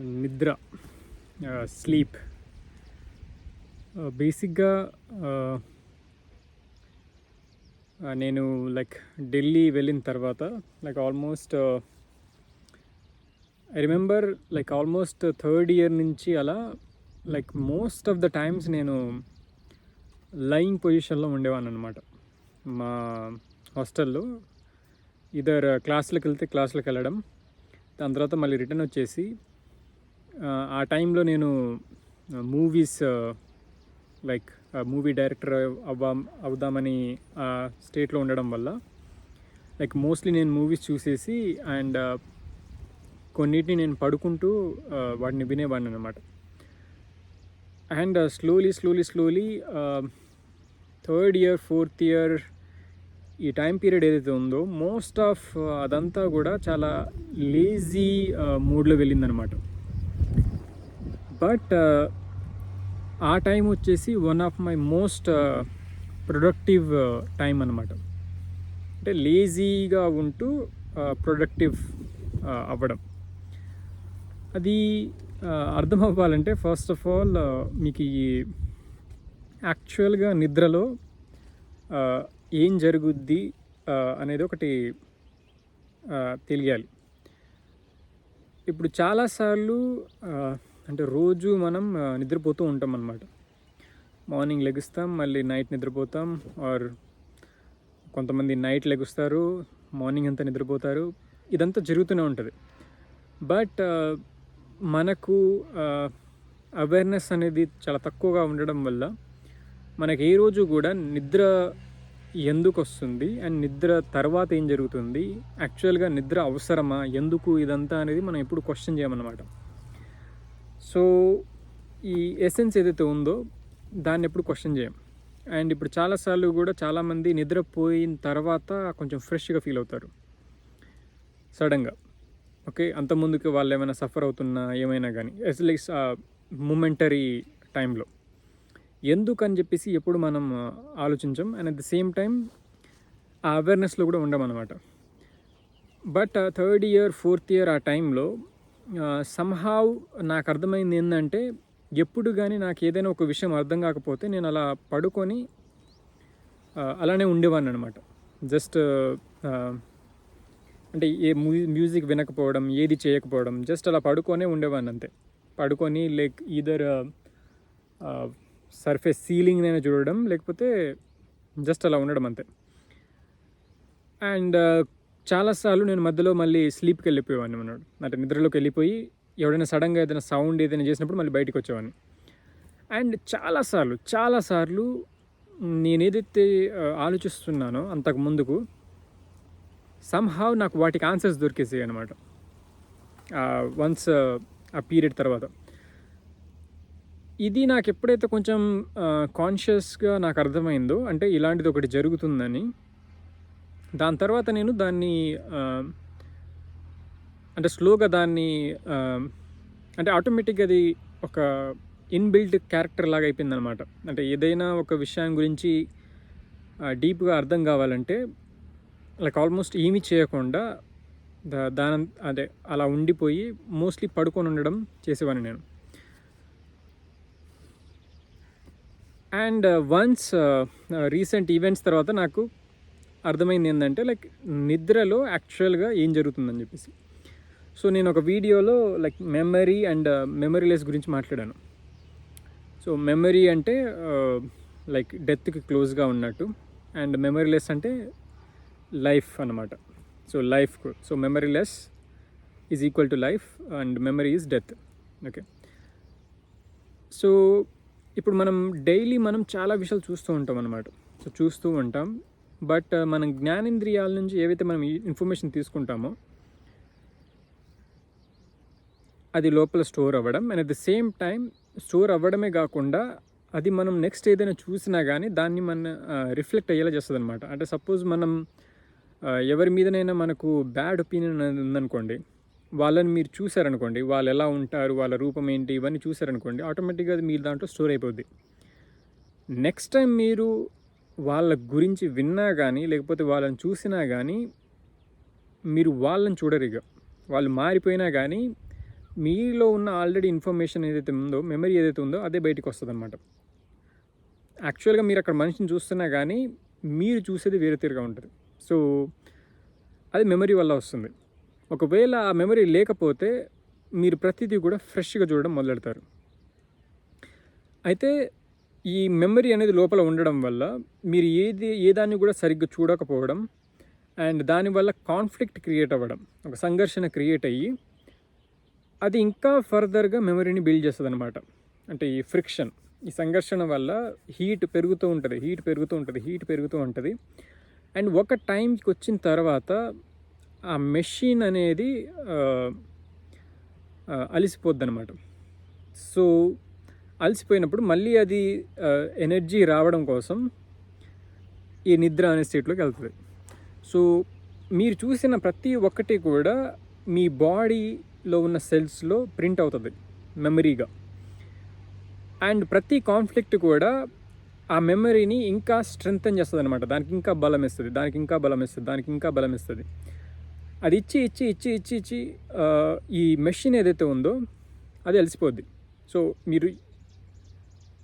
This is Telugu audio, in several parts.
నిద్ర స్లీప్. బేసిక్గా నేను లైక్ ఢిల్లీ వెళ్ళిన తర్వాత like almost I remember like almost third year నుంచి అలా like most of the times నేను లయింగ్ పొజిషన్లో ఉండేవాను అనమాట మా హాస్టల్లో ఇదర్ క్లాసులకు వెళ్తే క్లాసులకు వెళ్ళడం దాని తర్వాత మళ్ళీ రిటర్న్ వచ్చేసి ఆ, టైంలో నేను మూవీస్ లైక్ మూవీ డైరెక్టర్ అవ్వ అవుదామని ఆ స్టేట్లో ఉండడం వల్ల లైక్ మోస్ట్లీ నేను మూవీస్ చూసేసి అండ్ కొన్నిటిని నేను పడుకుంటూ వాటిని వినేవాడిని అనమాట and slowly slowly slowly third year fourth year ఈ టైం పీరియడ్ ఏదైతే ఉందో మోస్ట్ ఆఫ్ అదంతా కూడా చాలా లేజీ మూడ్లో వెళ్ళిందనమాట బట్ ఆ టైం వచ్చేసి one of my most productive time అనమాట అంటే లేజీగా ఉంటూ ప్రొడక్టివ్ అవ్వడం. అది అర్థం అవ్వాలంటే ఫస్ట్ ఆఫ్ ఆల్ మీకు ఈ యాక్చువల్గా నిద్రలో ఏం జరుగుద్ది అనేది ఒకటి తెలియాలి. ఇప్పుడు చాలాసార్లు అంటే రోజు మనం నిద్రపోతూ ఉంటాం అన్నమాట మార్నింగ్ లెగుస్తాం మళ్ళీ నైట్ నిద్రపోతాం ఆర్ కొంతమంది నైట్ లెగుస్తారు మార్నింగ్ అంతా నిద్రపోతారు ఇదంతా జరుగుతూనే ఉంటుంది. బట్ మనకు అవేర్నెస్ అనేది చాలా తక్కువగా ఉండడం వల్ల మనకి ఏ రోజు కూడా నిద్ర ఎందుకు వస్తుంది అండ్ నిద్ర తర్వాత ఏం జరుగుతుంది యాక్చువల్గా నిద్ర అవసరమా ఎందుకు ఇదంతా అనేది మనం ఎప్పుడు క్వశ్చన్ చేయమన్నమాట. సో ఈ ఎసెన్స్ ఏదైతే ఉందో దాన్ని ఎప్పుడు క్వశ్చన్ చేయం అండ్ ఇప్పుడు చాలాసార్లు కూడా చాలామంది నిద్రపోయిన తర్వాత కొంచెం ఫ్రెష్గా ఫీల్ అవుతారు. సడన్గా ఓకే అంత ముందుకు వాళ్ళు ఏమైనా సఫర్ అవుతున్నా ఏమైనా కానీ ఎస్లైస్ మూమెంటరీ టైంలో ఎందుకని చెప్పేసి ఎప్పుడు మనం ఆలోచించం and at the same time ఆ అవేర్నెస్లో కూడా ఉండమన్నమాట. But third year fourth year ఆ టైంలో సమ్హావ్ నాకు అర్థమైంది ఏంటంటే ఎప్పుడు కానీ నాకు ఏదైనా ఒక విషయం అర్థం కాకపోతే నేను అలా పడుకొని అలానే ఉండేవాడిని అనమాట జస్ట్ అంటే ఏ మ్యూ- మ్యూజిక్ వినకపోవడం ఏది చేయకపోవడం జస్ట్ అలా పడుకొనే ఉండేవాడిని అంతే. పడుకొని లైక్ ఈదర్ సర్ఫేస్ సీలింగ్ అయినా చూడడం లేకపోతే జస్ట్ అలా ఉండడం అంతే. అండ్ చాలాసార్లు నేను మధ్యలో మళ్ళీ స్లీప్కి వెళ్ళిపోయేవాడిని అన్నాడు అంటే నిద్రలోకి వెళ్ళిపోయి ఎవడైనా సడన్గా ఏదైనా సౌండ్ ఏదైనా చేసినప్పుడు మళ్ళీ బయటకు వచ్చేవాడిని. అండ్ చాలాసార్లు చాలాసార్లు నేను ఏదైతే ఆలోచిస్తున్నానో అంతకు ముందుకు సమ్హావ్ నాకు వాటికి ఆన్సర్స్ దొరికేసాయి అనమాట వన్స్ ఆ పీరియడ్ తర్వాత. ఇది నాకు ఎప్పుడైతే కొంచెం కాన్షియస్గా నాకు అర్థమైందో అంటే ఇలాంటిది ఒకటి జరుగుతుందని దాని తర్వాత నేను దాన్ని అంటే స్లోగా దాన్ని అంటే ఆటోమేటిక్గా అది ఒక ఇన్బిల్ట్ క్యారెక్టర్ లాగా అయిపోయింది అనమాట అంటే ఏదైనా ఒక విషయం గురించి డీప్గా అర్థం కావాలంటే లైక్ ఆల్మోస్ట్ ఏమీ చేయకుండా దా దాని అదే అలా ఉండిపోయి మోస్ట్లీ పడుకొని ఉండడం చేసేవాడిని నేను. అండ్ వన్స్ రీసెంట్ ఈవెంట్స్ తర్వాత నాకు అర్థమైంది ఏంటంటే లైక్ నిద్రలో యాక్చువల్గా ఏం జరుగుతుందని చెప్పేసి. సో నేను ఒక వీడియోలో లైక్ మెమరీ అండ్ మెమరీలెస్ గురించి మాట్లాడాను. సో మెమరీ అంటే లైక్ డెత్కి క్లోజ్గా ఉన్నట్టు అండ్ మెమరీలెస్ అంటే లైఫ్ అనమాట so life so memoryless is equal to life and memory is death okay so ఇప్పుడు మనం డైలీ మనం చాలా విషయాలు చూస్తూ ఉంటాం అనమాట సో చూస్తూ ఉంటాం. బట్ మనం జ్ఞానేంద్రియాల నుంచి ఏవైతే మనం ఇన్ఫర్మేషన్ తీసుకుంటామో అది లోపల స్టోర్ అవ్వడం and at the same time store అవ్వడమే కాకుండా అది మనం నెక్స్ట్ ఏదైనా చూసినా కానీ దాన్ని మన రిఫ్లెక్ట్ అయ్యేలా చేస్తుంది అనమాట అంటే సపోజ్ మనం ఎవరి మీదనైనా మనకు బ్యాడ్ ఒపీనియన్ అనేది ఉందనుకోండి వాళ్ళని మీరు చూసారనుకోండి వాళ్ళు ఎలా ఉంటారు వాళ్ళ రూపం ఏంటి ఇవన్నీ చూసారనుకోండి ఆటోమేటిక్గా అది మీరు దాంట్లో స్టోర్ అయిపోద్ది. నెక్స్ట్ టైం మీరు వాళ్ళ గురించి విన్నా కానీ లేకపోతే వాళ్ళని చూసినా కానీ మీరు వాళ్ళని చూడరు ఇక వాళ్ళు మారిపోయినా కానీ మీలో ఉన్న ఆల్రెడీ ఇన్ఫర్మేషన్ ఏదైతే ఉందో మెమరీ ఏదైతే ఉందో అదే బయటకు వస్తుంది అనమాట యాక్చువల్గా మీరు అక్కడ మనిషిని చూస్తున్నా కానీ మీరు చూసేది వేరే తీరుగా ఉంటుంది. సో అది మెమరీ వల్ల వస్తుంది. ఒకవేళ ఆ మెమరీ లేకపోతే మీరు ప్రతిదీ కూడా ఫ్రెష్గా చూడడం మొదలెడతారు. అయితే ఈ మెమరీ అనేది లోపల ఉండడం వల్ల మీరు ఏది ఏ దాన్ని కూడా సరిగ్గా చూడకపోవడం అండ్ దానివల్ల కాన్ఫ్లిక్ట్ క్రియేట్ అవ్వడం ఒక సంఘర్షణ క్రియేట్ అయ్యి అది ఇంకా ఫర్దర్గా మెమరీని బిల్డ్ చేస్తుంది అనమాట అంటే ఈ ఫ్రిక్షన్ ఈ సంఘర్షణ వల్ల హీట్ పెరుగుతూ ఉంటుంది హీట్ పెరుగుతూ ఉంటుంది హీట్ పెరుగుతూ ఉంటుంది. అండ్ ఒక టైంకి వచ్చిన తర్వాత ఆ మెషిన్ అనేది ఆ, అలిసిపోద్ది అనమాట సో అలసిపోయినప్పుడు మళ్ళీ అది ఎనర్జీ రావడం కోసం ఈ నిద్ర అనే స్టేట్లోకి వెళ్తుంది. సో మీరు చూసిన ప్రతి ఒక్కటి కూడా మీ బాడీలో ఉన్న సెల్స్లో ప్రింట్ అవుతుంది మెమరీగా అండ్ ప్రతి కాన్ఫ్లిక్ట్ కూడా ఆ మెమరీని ఇంకా స్ట్రెంగ్తన్ చేస్తుంది అనమాట దానికి ఇంకా బలం ఇస్తుంది దానికి ఇంకా బలం ఇస్తుంది దానికి ఇంకా బలం ఇస్తుంది. అది ఇచ్చి ఇచ్చి ఇచ్చి ఇచ్చి ఇచ్చి ఈ మెషిన్ ఏదైతే ఉందో అది అలసిపోద్ది. సో మీరు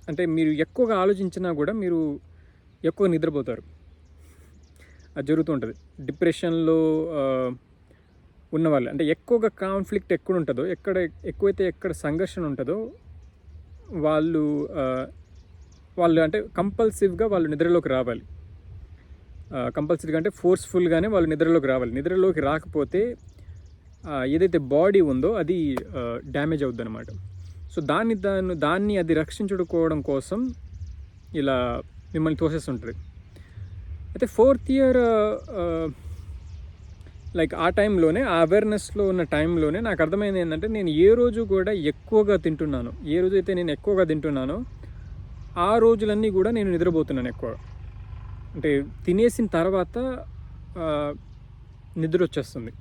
అంటే మీరు ఎక్కువగా ఆలోచించినా కూడా మీరు ఎక్కువ నిద్రపోతారు. అది జరుగుతూ ఉంటుంది. డిప్రెషన్లో ఉన్నవాళ్ళు అంటే ఎక్కువగా కాన్ఫ్లిక్ట్ ఎక్కడ ఉంటుందో ఎక్కడ ఎక్కువైతే ఎక్కడ సంఘర్షణ ఉంటుందో వాళ్ళు వాళ్ళు అంటే కంపల్సివ్గా వాళ్ళు నిద్రలోకి రావాలి. కంపల్సరీగా అంటే ఫోర్స్ఫుల్గానే వాళ్ళు నిద్రలోకి రావాలి. నిద్రలోకి రాకపోతే ఏదైతే బాడీ ఉందో అది డ్యామేజ్ అవుద్ది అనమాట సో దాన్ని దాన్ని దాన్ని అది రక్షించుకోవడం కోసం ఇలా మిమ్మల్ని తోసేస్తుంటుంది అయితే ఫోర్త్ ఇయర్ లైక్ ఆ టైంలోనే ఆ అవేర్నెస్లో ఉన్న టైంలోనే నాకు అర్థమైంది ఏంటంటే నేను ఏ రోజు కూడా ఎక్కువగా తింటున్నాను. ఏ రోజు అయితే నేను ఎక్కువగా తింటున్నానో ఆ రోజులన్నీ కూడా నేను నిద్రపోతున్నాను ఎక్కువ. అంటే తినేసిన తర్వాత నిద్ర వచ్చేస్తుంది.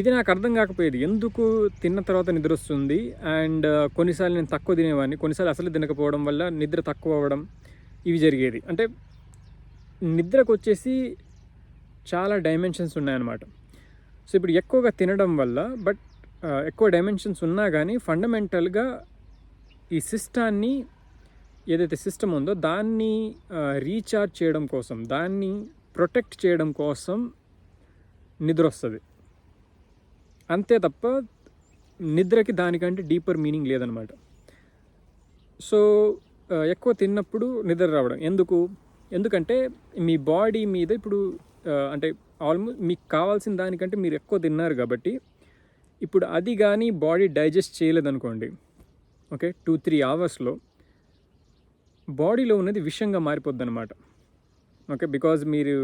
ఇది నాకు అర్థం కాకపోయేది. ఎందుకు తిన్న తర్వాత నిద్ర వస్తుంది అండ్ కొన్నిసార్లు నేను తక్కువ తినేవాడిని. కొన్నిసార్లు అసలు తినకపోవడం వల్ల నిద్ర తక్కువ అవ్వడం ఇవి జరిగేది. అంటే నిద్రకు వచ్చేసి చాలా డైమెన్షన్స్ ఉన్నాయన్నమాట. సో ఇప్పుడు ఎక్కువగా తినడం వల్ల బట్ ఎక్కువ డైమెన్షన్స్ ఉన్నా కానీ ఫండమెంటల్గా ఈ సిస్టాన్ని ఏదైతే సిస్టమ్ ఉందో దాన్ని రీఛార్జ్ చేయడం కోసం దాన్ని ప్రొటెక్ట్ చేయడం కోసం నిద్ర వస్తుంది అంతే తప్ప నిద్రకి దానికంటే డీపర్ మీనింగ్ లేదనమాట సో ఎక్కువ తిన్నప్పుడు నిద్ర రావడం. ఎందుకు? ఎందుకంటే మీ బాడీ మీద ఇప్పుడు అంటే ఆల్మోస్ట్ మీకు కావాల్సిన దానికంటే మీరు ఎక్కువ తిన్నారు కాబట్టి ఇప్పుడు అది కానీ బాడీ డైజెస్ట్ చేయలేదనుకోండి ఓకే టూ త్రీ అవర్స్లో బాడీలో ఉన్నది విషంగా మారిపోద్ది అనమాట ఓకే బికాజ్ మీరు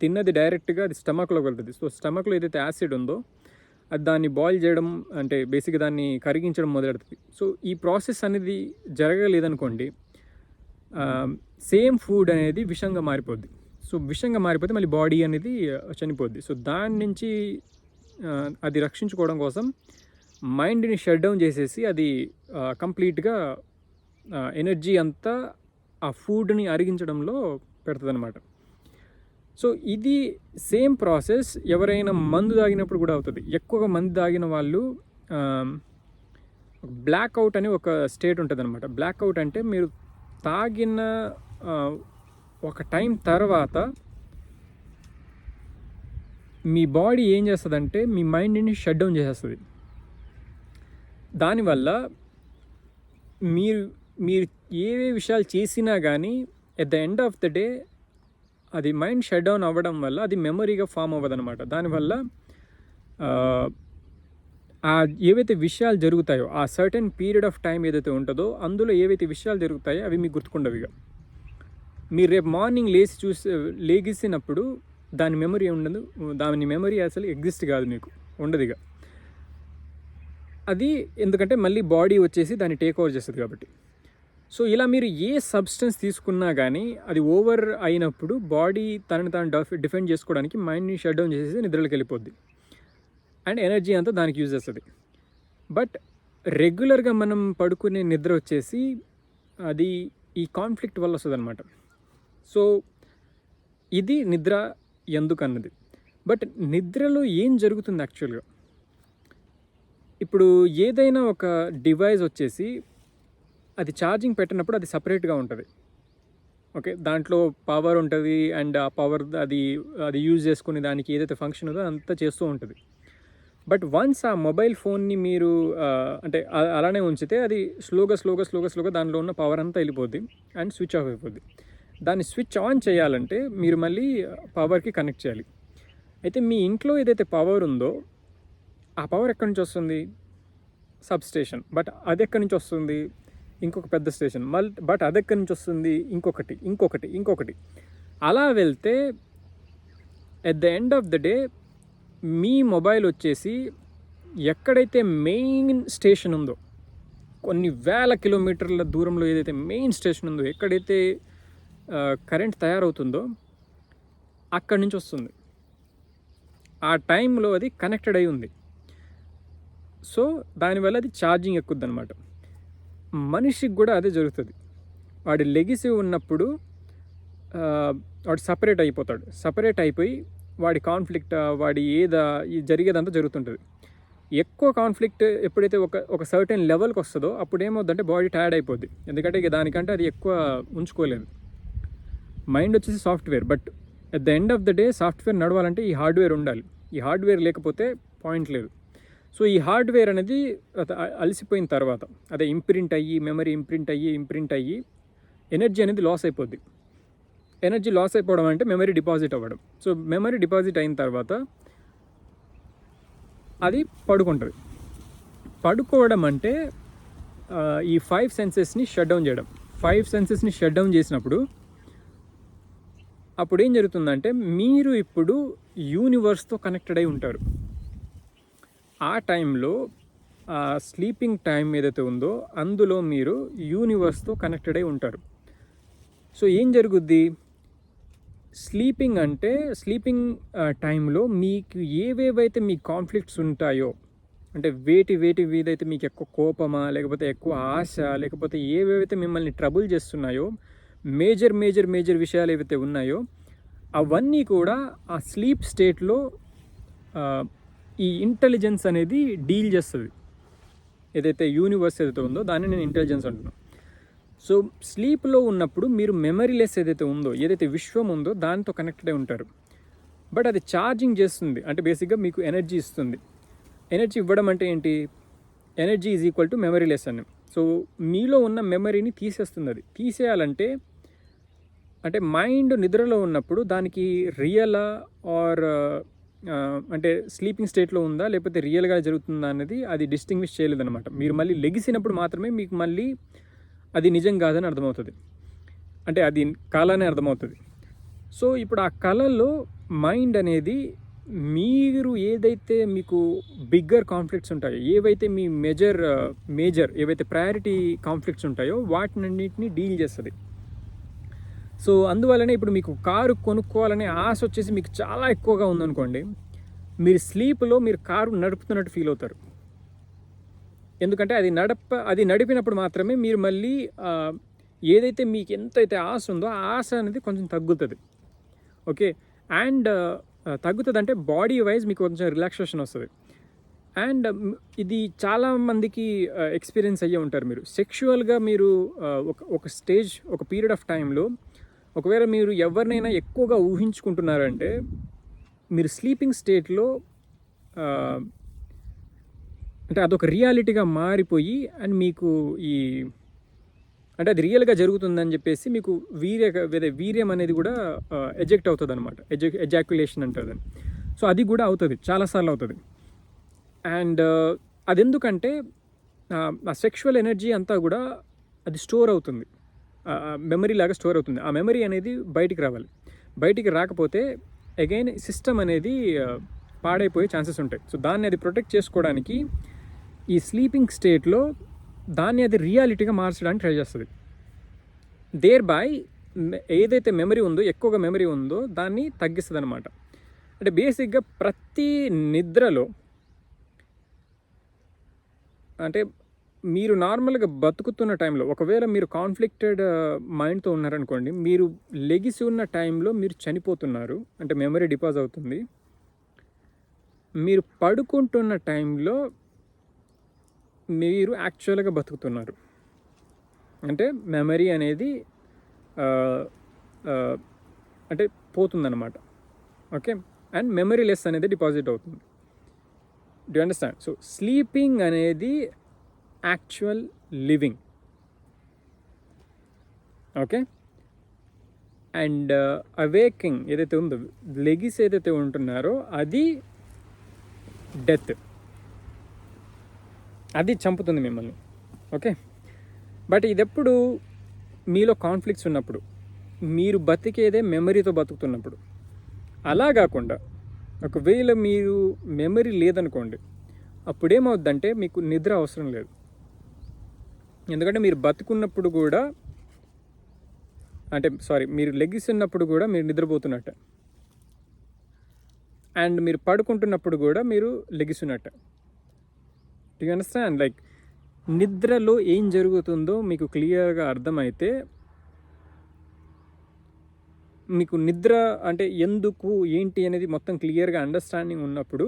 తిన్నది డైరెక్ట్గా అది స్టమక్లోకి వెళ్తుంది. సో స్టమక్లో ఏదైతే యాసిడ్ ఉందో దాన్ని బాయిల్ చేయడం అంటే బేసిక్గా దాన్ని కరిగించడం మొదలెడుతుంది. సో ఈ ప్రాసెస్ అనేది జరగలేదనుకోండి సేమ్ ఫుడ్ అనేది విషంగా మారిపోద్ది. సో విషంగా మారిపోతే మళ్ళీ బాడీ అనేది చనిపోద్ది. సో దాని నుంచి అది రక్షించుకోవడం కోసం మైండ్ని షట్ డౌన్ చేసేసి అది కంప్లీట్గా ఎనర్జీ అంతా ఆ ఫుడ్ని అరిగించడంలో పెడుతుంది అనమాట సో ఇది సేమ్ ప్రాసెస్ ఎవరైనా మందు తాగినప్పుడు కూడా అవుతుంది. ఎక్కువగా మందు తాగిన వాళ్ళు బ్లాక్ అవుట్ అని ఒక స్టేట్ ఉంటుంది అనమాట బ్లాక్ అవుట్ అంటే మీరు తాగిన ఒక టైం తర్వాత మీ బాడీ ఏం చేస్తుందంటే మీ మైండ్ని షట్ డౌన్ చేసేస్తుంది. దానివల్ల మీరు మీరు ఏవే విషయాలు చేసినా కానీ at the end of the day అది మైండ్ షట్ డౌన్ అవ్వడం వల్ల అది మెమరీగా ఫామ్ అవ్వదు అనమాట దానివల్ల ఆ, ఏవైతే విషయాలు జరుగుతాయో ఆ సర్టెన్ పీరియడ్ ఆఫ్ టైం ఏదైతే ఉంటుందో అందులో ఏవైతే విషయాలు జరుగుతాయో అవి మీకు గుర్తుకుండవిగా ఇక. మీరు రేపు మార్నింగ్ లేచి చూసి లేగిసినప్పుడు దాని మెమరీ ఉండదు దాని మెమరీ అసలు ఎగ్జిస్ట్ కాదు మీకు ఉండదు ఇక. అది ఎందుకంటే మళ్ళీ బాడీ వచ్చేసి దాన్ని టేక్ ఓవర్ చేస్తుంది కాబట్టి. సో ఇలా మీరు ఏ సబ్స్టెన్స్ తీసుకున్నా కానీ అది ఓవర్ అయినప్పుడు బాడీ తనని తాను డఫ్- డిఫెండ్ చేసుకోవడానికి మైండ్ని షట్ డౌన్ చేసేసి నిద్రలోకి వెళ్ళిపోద్ది. అండ్ ఎనర్జీ అంతా దానికి యూజ్ చేస్తుంది. బట్ రెగ్యులర్గా మనం పడుకునే నిద్ర వచ్చేసి అది ఈ కాన్ఫ్లిక్ట్ వల్ల వస్తుంది అనమాట సో ఇది నిద్ర ఎందుకన్నది? బట్ నిద్రలో ఏం జరుగుతుంది యాక్చువల్గా ఇప్పుడు ఏదైనా ఒక డివైస్ వచ్చేసి అది ఛార్జింగ్ పెట్టినప్పుడు అది సపరేట్గా ఉంటుంది. ఓకే దాంట్లో పవర్ ఉంటుంది అండ్ ఆ పవర్ అది అది యూజ్ చేసుకునే దానికి ఏదైతే ఫంక్షన్ ఉందో అంతా చేస్తూ ఉంటుంది. బట్ వన్స్ ఆ మొబైల్ ఫోన్ని మీరు అంటే అలానే ఉంచితే అది స్లోగా స్లోగా స్లోగా స్లోగా దానిలో ఉన్న పవర్ అంతా వెళ్ళిపోద్ది అండ్ స్విచ్ ఆఫ్ అయిపోద్ది. దాన్ని స్విచ్ ఆన్ చేయాలంటే మీరు మళ్ళీ పవర్కి కనెక్ట్ చేయాలి. అయితే మీ ఇంట్లో ఏదైతే పవర్ ఉందో ఆ పవర్ ఎక్కడి నుంచి వస్తుంది? సబ్ స్టేషన్ బట్ అది ఎక్కడి నుంచి వస్తుంది? ఇంకొక పెద్ద స్టేషన్. మళ్ళీ బట్ అది ఎక్కడి నుంచి వస్తుంది? ఇంకొకటి ఇంకొకటి ఇంకొకటి. అలా వెళ్తే at the end of the day me mobile వచ్చేసి ఎక్కడైతే మెయిన్ స్టేషన్ ఉందో కొన్ని వేల కిలోమీటర్ల దూరంలో ఏదైతే మెయిన్ స్టేషన్ ఉందో ఎక్కడైతే కరెంట్ తయారవుతుందో అక్కడి నుంచి వస్తుంది. ఆ టైంలో అది కనెక్టెడ్ అయి ఉంది. సో దానివల్ల అది ఛార్జింగ్ ఎక్కుద్ది అనమాట మనిషికి కూడా అదే జరుగుతుంది. వాడు లెగిసి ఉన్నప్పుడు వాడు సపరేట్ అయిపోతాడు. సపరేట్ అయిపోయి వాడి కాన్ఫ్లిక్ట్ వాడి ఏదా ఈ జరిగేదంతా జరుగుతుంటుంది. ఎక్కువ కాన్ఫ్లిక్ట్ ఎప్పుడైతే ఒక ఒక సర్టెన్ లెవెల్కి వస్తుందో అప్పుడు ఏమవుతుందంటే బాడీ టైర్డ్ అయిపోద్ది. ఎందుకంటే ఇక దానికంటే అది ఎక్కువ ఉంచుకోలేదు. మైండ్ వచ్చేసి software but at the end of the day software నడవాలంటే ఈ హార్డ్వేర్ ఉండాలి. ఈ హార్డ్వేర్ లేకపోతే పాయింట్ లేదు. సో ఈ హార్డ్వేర్ అనేది అలసిపోయిన తర్వాత అదే ఇంప్రింట్ అయ్యి మెమరీ ఇంప్రింట్ అయ్యి ఇంప్రింట్ అయ్యి ఎనర్జీ అనేది లాస్ అయిపోద్ది. ఎనర్జీ లాస్ అయిపోవడం అంటే మెమరీ డిపాజిట్ అవ్వడం. సో మెమరీ డిపాజిట్ అయిన తర్వాత అది పడుకుంటుంది. పడుకోవడం అంటే ఈ ఫైవ్ సెన్సెస్ని షట్ డౌన్ చేయడం. ఫైవ్ సెన్సెస్ని షట్ డౌన్ చేసినప్పుడు అప్పుడు ఏం జరుగుతుందంటే మీరు ఇప్పుడు యూనివర్స్తో కనెక్టెడ్ అయి ఉంటారు. ఆ టైంలో ఆ స్లీపింగ్ టైం ఏదైతే ఉందో అందులో మీరు యూనివర్స్తో కనెక్టెడ్ అయి ఉంటారు. సో ఏం జరుగుద్ది? స్లీపింగ్ అంటే స్లీపింగ్ టైంలో మీకు ఏవేవైతే మీ కాన్ఫ్లిక్ట్స్ ఉంటాయో అంటే వేటి వేటి వీదైతే మీకు ఎక్కువ కోపమా లేకపోతే ఎక్కువ ఆశ లేకపోతే ఏవేవైతే మిమ్మల్ని ట్రబుల్ చేస్తున్నాయో మేజర్ మేజర్ మేజర్ విషయాలు ఏవైతే ఉన్నాయో అవన్నీ కూడా ఆ స్లీప్ స్టేట్లో ఈ ఇంటెలిజెన్స్ అనేది డీల్ చేస్తుంది. ఏదైతే యూనివర్స్ ఏదైతే ఉందో దాన్ని నేను ఇంటెలిజెన్స్ అంటున్నాను సో స్లీప్లో ఉన్నప్పుడు మీరు మెమరీలెస్ ఏదైతే ఉందో ఏదైతే విశ్వం ఉందో దానితో కనెక్టెడ్ అయి ఉంటారు. బట్ అది ఛార్జింగ్ చేస్తుంది. అంటే బేసిక్గా మీకు ఎనర్జీ ఇస్తుంది. ఎనర్జీ ఇవ్వడం అంటే ఏంటి? Energy is equal to memoryless అని. సో మీలో ఉన్న మెమరీని తీసేస్తుంది అది. తీసేయాలంటే అంటే మైండ్ నిద్రలో ఉన్నప్పుడు దానికి రియలా ఆర్ అంటే స్లీపింగ్ స్టేట్లో ఉందా లేకపోతే రియల్గా జరుగుతుందా అనేది అది డిస్టింగ్విష్ చేయలేదన్నమాట. మీరు మళ్ళీ లెగిసినప్పుడు మాత్రమే మీకు మళ్ళీ అది నిజం కాదని అర్థమవుతుంది. అంటే అది కళనే అర్థమవుతుంది. సో ఇప్పుడు ఆ కళలో మైండ్ అనేది మీరు ఏదైతే మీకు బిగ్గర్ కాన్ఫ్లిక్ట్స్ ఉంటాయో ఏవైతే మీ మేజర్ మేజర్ ఏవైతే ప్రయారిటీ కాన్ఫ్లిక్ట్స్ ఉంటాయో వాటినన్నింటినీ డీల్ చేస్తుంది. సో అందువల్లనే ఇప్పుడు మీకు కారు కొనుక్కోవాలనే ఆశ వచ్చేసి మీకు చాలా ఎక్కువగా ఉందనుకోండి మీరు స్లీప్లో మీరు కారు నడుపుతున్నట్టు ఫీల్ అవుతారు. ఎందుకంటే అది నడప అది నడిపినప్పుడు మాత్రమే మీరు మళ్ళీ ఏదైతే మీకు ఎంతైతే ఆశ ఉందో ఆ ఆశ అనేది కొంచెం తగ్గుతుంది. ఓకే? అండ్ తగ్గుతుంది అంటే బాడీ వైజ్ మీకు కొంచెం రిలాక్సేషన్ వస్తుంది. అండ్ ఇది చాలా మందికి ఎక్స్పీరియన్స్ అయ్యే ఉంటారు మీరు. సెక్షువల్గా మీరు ఒక ఒక స్టేజ్ ఒక పీరియడ్ ఆఫ్ టైంలో ఒకవేళ మీరు ఎవరినైనా ఎక్కువగా ఊహించుకుంటున్నారంటే మీరు స్లీపింగ్ స్టేట్లో అంటే అదొక రియాలిటీగా మారిపోయి అండ్ మీకు ఈ అంటే అది రియల్గా జరుగుతుందని చెప్పేసి మీకు వీర్య అదే వీర్యం అనేది కూడా ఎజెక్ట్ అవుతుంది అనమాట ఎజె ఎజాక్యులేషన్ అంటారు దాన్ని. సో అది కూడా అవుతుంది. చాలాసార్లు అవుతుంది. అండ్ అది ఎందుకంటే ఆ సెక్షువల్ ఎనర్జీ అంతా కూడా అది స్టోర్ అవుతుంది. మెమరీ లాగా స్టోర్ అవుతుంది. ఆ మెమరీ అనేది బయటికి రావాలి. బయటికి రాకపోతే అగైన్ సిస్టమ్ అనేది పాడైపోయే ఛాన్సెస్ ఉంటాయి. సో దాన్ని అది ప్రొటెక్ట్ చేసుకోవడానికి ఈ స్లీపింగ్ స్టేట్లో దాన్ని అది రియాలిటీగా మార్చడానికి ట్రై చేస్తుంది. దేర్ బై ఏదైతే మెమరీ ఉందో ఎక్కువగా మెమరీ ఉందో దాన్ని తగ్గిస్తుంది అనమాట అంటే బేసిక్గా ప్రతి నిద్రలో అంటే మీరు నార్మల్గా బతుకుతున్న టైంలో ఒకవేళ మీరు కాన్ఫ్లిక్టెడ్ మైండ్తో ఉన్నారనుకోండి మీరు లెగిసి ఉన్న టైంలో మీరు చనిపోతున్నారు అంటే మెమరీ డిపాజ్ అవుతుంది. మీరు పడుకుంటున్న టైంలో మీరు యాక్చువల్గా బతుకుతున్నారు. అంటే మెమరీ అనేది అంటే పోతుందన్నమాట. ఓకే? అండ్ మెమరీ లెస్ అనేది డిపాజిట్ అవుతుంది. డి అండర్స్టాండ్ సో స్లీపింగ్ అనేది actual living okay and awaking ఏదైతే ఉందో లెగిస్ ఏదైతే ఉంటున్నారో అది డెత్ అది చంపుతుంది మిమ్మల్ని. ఓకే బట్ ఇదెప్పుడు మీలో కాన్ఫ్లిక్ట్స్ ఉన్నప్పుడు మీరు బతికేదే మెమరీతో బతుకుతున్నప్పుడు. అలా కాకుండా ఒకవేళ మీరు మెమరీ లేదనుకోండి అప్పుడేమవుద్దంటే మీకు నిద్ర అవసరం లేదు. ఎందుకంటే మీరు బతుకున్నప్పుడు కూడా అంటే సారీ మీరు లెగిస్తున్నప్పుడు కూడా మీరు నిద్రపోతున్నట్ట. అండ్ మీరు పడుకుంటున్నప్పుడు కూడా మీరు లెగిస్తున్నట్ట యూ అండర్స్టాండ్ లైక్ నిద్రలో ఏం జరుగుతుందో మీకు క్లియర్గా అర్థమైతే మీకు నిద్ర అంటే ఎందుకు ఏంటి అనేది మొత్తం క్లియర్గా అండర్స్టాండింగ్ ఉన్నప్పుడు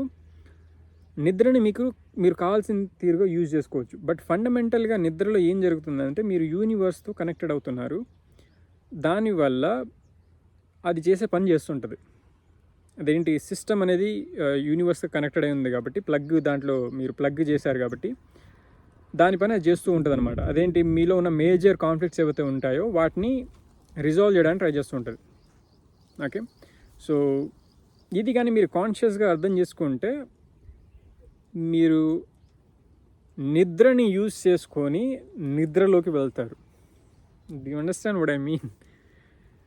నిద్రని మీకు మీరు కావాల్సిన తీరుగా యూజ్ చేసుకోవచ్చు. బట్ ఫండమెంటల్గా నిద్రలో ఏం జరుగుతుందంటే మీరు యూనివర్స్తో కనెక్టెడ్ అవుతున్నారు. దానివల్ల అది చేసే పని చేస్తుంటుంది. అదేంటి? సిస్టమ్ అనేది యూనివర్స్తో కనెక్టెడ్ అయి ఉంది కాబట్టి ప్లగ్ దాంట్లో మీరు ప్లగ్ చేశారు కాబట్టి దానిపైన అది చేస్తూ ఉంటుంది అనమాట అదేంటి? మీలో ఉన్న మేజర్ కాన్ఫ్లిక్ట్స్ ఏవైతే ఉంటాయో వాటిని రిజాల్వ్ చేయడానికి ట్రై చేస్తూ ఉంటుంది. ఓకే? సో ఇది కానీ మీరు కాన్షియస్గా అర్థం చేసుకుంటే మీరు నిద్రని యూజ్ చేసుకొని నిద్రలోకి వెళ్తారు. The understand would I mean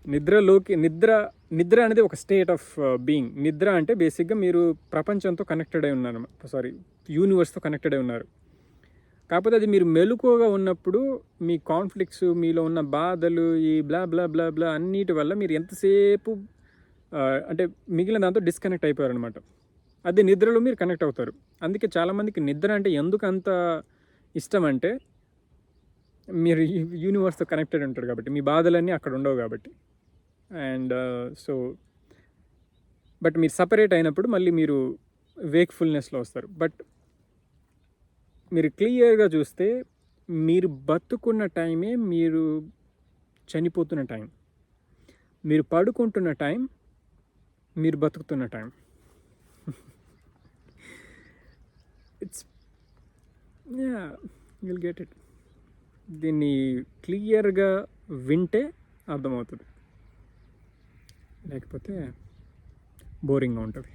నిద్రలోకి నిద్ర నిద్ర అనేది ఒక స్టేట్ ఆఫ్ బీయింగ్ నిద్ర అంటే బేసిక్గా మీరు ప్రపంచంతో కనెక్టెడ్ అయి ఉన్నారు. సారీ యూనివర్స్తో కనెక్టెడ్ అయి ఉన్నారు. కాకపోతే అది మీరు మెలకువగా ఉన్నప్పుడు మీ కాన్ఫ్లిక్ట్స్ మీలో ఉన్న బాధలు ఈ బ్లా బ్లా బ్లా బ్లా అన్నిటి వల్ల మీరు ఎంతసేపు uh, అంటే మిగిలిన దాంతో డిస్కనెక్ట్ అయిపోయారు అనమాట అది నిద్రలో మీరు కనెక్ట్ అవుతారు. అందుకే చాలామందికి నిద్ర అంటే ఎందుకు అంత ఇష్టం అంటే మీరు యూనివర్స్తో కనెక్టెడ్ ఉంటారు కాబట్టి మీ బాధలన్నీ అక్కడ ఉండవు కాబట్టి. అండ్ uh, సో బట్ మీరు సపరేట్ అయినప్పుడు మళ్ళీ మీరు వేక్ఫుల్నెస్లో వస్తారు. బట్ మీరు క్లియర్గా చూస్తే మీరు బతుకున్న టైమే మీరు చనిపోతున్న టైం. మీరు పడుకుంటున్న టైం మీరు బతుకుతున్న time. It's will get it దీన్ని క్లియర్గా వింటే అర్థమవుతుంది. లేకపోతే బోరింగ్గా ఉంటుంది.